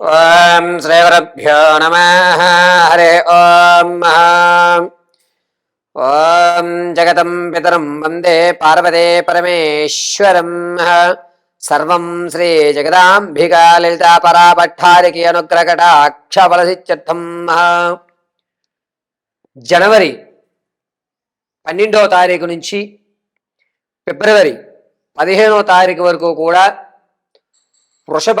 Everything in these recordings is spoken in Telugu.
ఓం శ్రీగురుభ్యో నమ. హరే ఓం ఓం జగతం పితరం వందే పార్వతే పరమేశ్వరం సర్వం శ్రీ జగదాంబికా లలితా పరాభట్టారికి అనుగ్రహకటాక్షఫలసిత్యర్థం జనవరి పన్నెండవ తారీఖు నుంచి ఫిబ్రవరి పదిహేనో తారీఖు వరకు కూడా వృషభ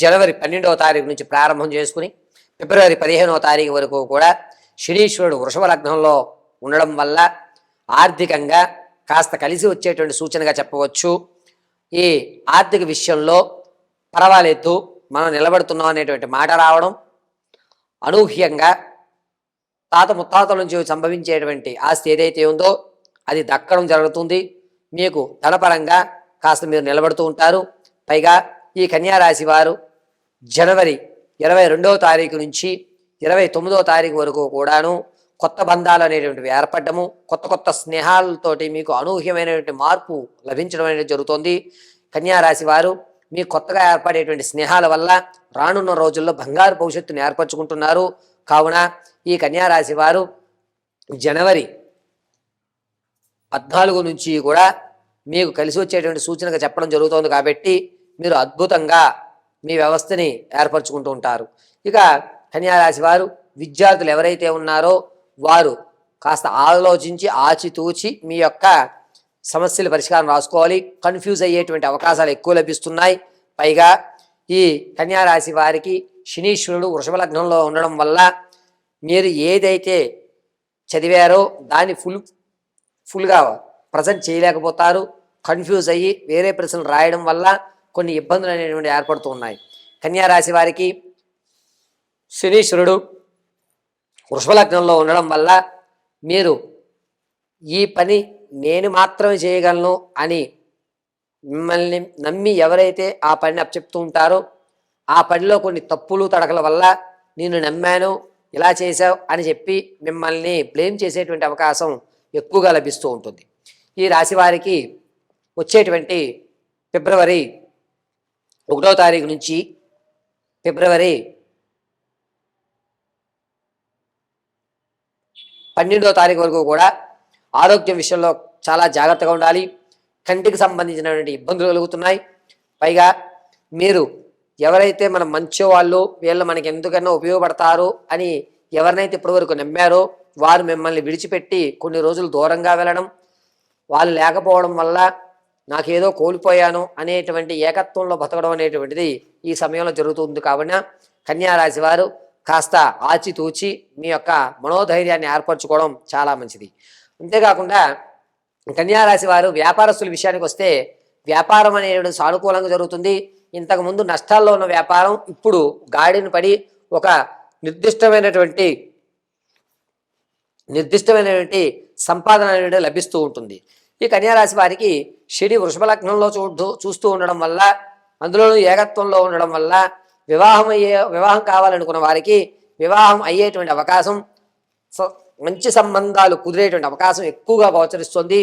జనవరి పన్నెండవ తారీఖు నుంచి ప్రారంభం చేసుకుని ఫిబ్రవరి పదిహేనవ తారీఖు వరకు కూడా శనీశ్వరుడు వృషభ లగ్నంలో ఉండడం వల్ల ఆర్థికంగా కాస్త కలిసి వచ్చేటువంటి సూచనగా చెప్పవచ్చు. ఈ ఆర్థిక విషయంలో పర్వాలేదు మనం నిలబడుతున్నాం అనేటువంటి మాట రావడం అనూహ్యంగా తాత ముత్తాతల నుంచి సంభవించేటువంటి ఆస్తి ఏదైతే ఉందో అది దక్కడం జరుగుతుంది. మీకు ధనపరంగా కాస్త మీరు నిలబడుతూ ఉంటారు. పైగా ఈ కన్యారాశి వారు జనవరి ఇరవై రెండవ తారీఖు నుంచి ఇరవై తొమ్మిదవ తారీఖు వరకు కూడాను కొత్త బంధాలు అనేటువంటివి ఏర్పడము కొత్త కొత్త స్నేహాలతోటి మీకు అనూహ్యమైనటువంటి మార్పు లభించడం అనేది జరుగుతుంది. కన్యారాశి వారు మీ కొత్తగా ఏర్పడేటువంటి స్నేహాల వల్ల రానున్న రోజుల్లో బంగారు భవిష్యత్తును ఏర్పరచుకుంటున్నారు. కావున ఈ కన్యారాశి వారు జనవరి పద్నాలుగు నుంచి కూడా మీకు కలిసి వచ్చేటువంటి సూచనగా చెప్పడం జరుగుతోంది కాబట్టి మీరు అద్భుతంగా మీ వ్యవస్థని ఏర్పరచుకుంటూ ఉంటారు. ఇక కన్యారాశి వారు విద్యార్థులు ఎవరైతే ఉన్నారో వారు కాస్త ఆలోచించి ఆచితూచి మీ యొక్క సమస్యల పరిష్కారం రాసుకోవాలి. కన్ఫ్యూజ్ అయ్యేటువంటి అవకాశాలు ఎక్కువ లభిస్తున్నాయి. పైగా ఈ కన్యారాశి వారికి శనీశ్వరుడు వృషభ లగ్నంలో ఉండడం వల్ల మీరు ఏదైతే చదివారో దాన్ని ఫుల్ ఫుల్గా ప్రజెంట్ చేయలేకపోతారు. కన్ఫ్యూజ్ అయ్యి వేరే ప్రశ్నలు రాయడం వల్ల కొన్ని ఇబ్బందులు అనేటువంటి ఏర్పడుతూ ఉన్నాయి. కన్యా రాశి వారికి శనీశ్వరుడు వృషభలగ్నంలో ఉండడం వల్ల మీరు ఈ పని నేను మాత్రమే చేయగలను అని మిమ్మల్ని నమ్మి ఎవరైతే ఆ పనిని అప్పచెప్తూ ఉంటారో ఆ పనిలో కొన్ని తప్పులు తడకల వల్ల నేను నమ్మాను ఇలా చేశావు అని చెప్పి మిమ్మల్ని బ్లేమ్ చేసేటువంటి అవకాశం ఎక్కువగా లభిస్తూ ఉంటుంది. ఈ రాశి వారికి వచ్చేటువంటి ఫిబ్రవరి ఒకటో తారీఖు నుంచి ఫిబ్రవరి పన్నెండో తారీఖు వరకు కూడా ఆరోగ్యం విషయంలో చాలా జాగ్రత్తగా ఉండాలి. కంటికి సంబంధించినటువంటి ఇబ్బందులు కలుగుతున్నాయి. పైగా మీరు ఎవరైతే మన మంచి వాళ్ళు వీళ్ళు మనకి ఎందుకన్నా ఉపయోగపడతారు అని ఎవరినైతే ఇప్పటివరకు నమ్మారో వారు మిమ్మల్ని విడిచిపెట్టి కొన్ని రోజులు దూరంగా వెళ్ళడం వాళ్ళు లేకపోవడం వల్ల నాకేదో కోల్పోయాను అనేటువంటి ఏకత్వంలో బతకడం అనేటువంటిది ఈ సమయంలో జరుగుతుంది. కావున కన్యారాశి వారు కాస్త ఆచితూచి మీ యొక్క మనోధైర్యాన్ని ఏర్పరచుకోవడం చాలా మంచిది. అంతేకాకుండా కన్యా రాశి వారు వ్యాపారస్తుల విషయానికి వస్తే వ్యాపారం అనేది సానుకూలంగా జరుగుతుంది. ఇంతకుముందు నష్టాల్లో ఉన్న వ్యాపారం ఇప్పుడు గాడిని పడి ఒక నిర్దిష్టమైనటువంటి నిర్దిష్టమైనటువంటి సంపాదన అనేది లభిస్తూ ఉంటుంది. ఈ కన్యారాశి వారికి శని వృషభ లగ్నంలో చూడు చూస్తూ ఉండడం వల్ల అందులోనూ ఏకత్వంలో ఉండడం వల్ల వివాహం అయ్యే వివాహం కావాలనుకున్న వారికి వివాహం అయ్యేటువంటి అవకాశం మంచి సంబంధాలు కుదిరేటువంటి అవకాశం ఎక్కువగా గోచరిస్తుంది.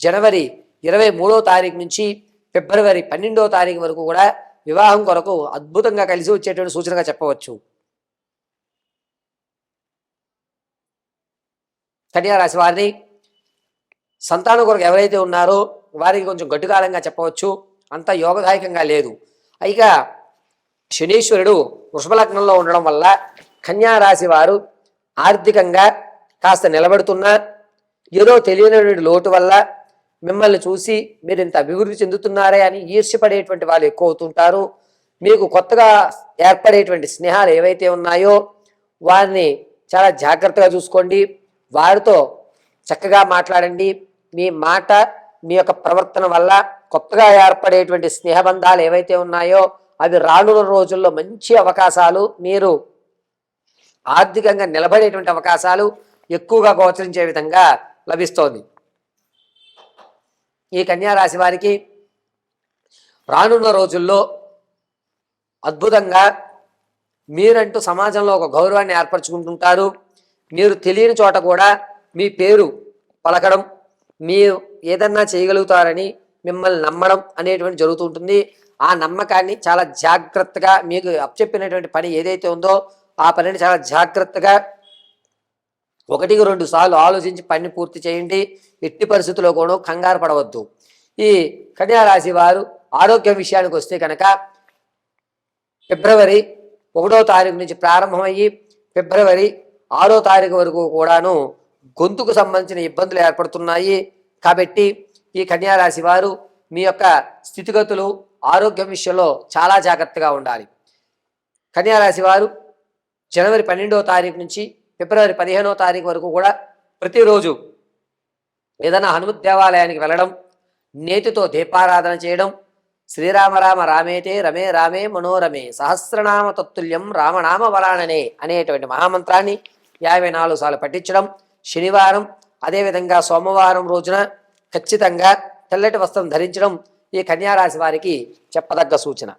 జనవరి ఇరవై మూడో తారీఖు నుంచి ఫిబ్రవరి పన్నెండో తారీఖు వరకు కూడా వివాహం కొరకు అద్భుతంగా కలిసి వచ్చేటువంటి సూచనగా చెప్పవచ్చు. కన్యారాశి వారిని సంతానం కొరకు ఎవరైతే ఉన్నారో వారికి కొంచెం గట్టుకాలంగా చెప్పవచ్చు. అంత యోగదాయకంగా లేదు. అయిగా శనీశ్వరుడు వృషభలగ్నంలో ఉండడం వల్ల కన్యారాశి వారు ఆర్థికంగా కాస్త నిలబడుతున్నా ఏదో తెలియనటువంటి లోటు వల్ల మిమ్మల్ని చూసి మీరు ఇంత అభివృద్ధి చెందుతున్నారే అని ఈర్ష్యపడేటువంటి వాళ్ళు ఎక్కువ అవుతుంటారు. మీకు కొత్తగా ఏర్పడేటువంటి స్నేహాలు ఏవైతే ఉన్నాయో వారిని చాలా జాగ్రత్తగా చూసుకోండి. వారితో చక్కగా మాట్లాడండి. మీ మాట మీ యొక్క ప్రవర్తన వల్ల కొత్తగా ఏర్పడేటువంటి స్నేహబంధాలు ఏవైతే ఉన్నాయో అవి రానున్న రోజుల్లో మంచి అవకాశాలు మీరు ఆర్థికంగా నిలబడేటువంటి అవకాశాలు ఎక్కువగా గోచరించే విధంగా లభిస్తోంది. ఈ కన్యా రాశి వారికి రానున్న రోజుల్లో అద్భుతంగా మీరంటూ సమాజంలో ఒక గౌరవాన్ని ఏర్పరచుకుంటుంటారు. మీరు తెలియని చోట కూడా మీ పేరు పలకడం మీరు ఏదన్నా చేయగలుగుతారని మిమ్మల్ని నమ్మడం అనేటువంటి జరుగుతుంటుంది. ఆ నమ్మకాన్ని చాలా జాగ్రత్తగా మీకు అప్పచెప్పినటువంటి పని ఏదైతే ఉందో ఆ పనిని చాలా జాగ్రత్తగా ఒకటికి రెండు సార్లు ఆలోచించి పని పూర్తి చేయండి. ఎట్టి పరిస్థితుల్లో కూడా కంగారు పడవద్దు. ఈ కన్యారాశి వారు ఆరోగ్యం విషయానికి వస్తే కనుక ఫిబ్రవరి ఒకటో తారీఖు నుంచి ప్రారంభమయ్యి ఫిబ్రవరి ఆరో తారీఖు వరకు కూడాను గొంతుకు సంబంధించిన ఇబ్బందులు ఏర్పడుతున్నాయి. కాబట్టి ఈ కన్యారాశి వారు మీ యొక్క స్థితిగతులు ఆరోగ్యం విషయంలో చాలా జాగ్రత్తగా ఉండాలి. కన్యారాశి వారు జనవరి పన్నెండవ తారీఖు నుంచి ఫిబ్రవరి పదిహేనవ తారీఖు వరకు కూడా ప్రతిరోజు ఏదైనా హనుమత్ దేవాలయానికి వెళ్ళడం నేతితో దీపారాధన చేయడం శ్రీరామ రామ రామేతే రమే రామే మనోరమే సహస్రనామ తత్తుల్యం రామనామ వరాణనే అనేటువంటి మహామంత్రాన్ని యాభై నాలుగు సార్లు పఠించడం శనివారం అదేవిధంగా సోమవారం రోజున ఖచ్చితంగా తెల్లటి వస్త్రం ధరించడం ఈ కన్యారాశి వారికి చెప్పదగ్గ సూచన.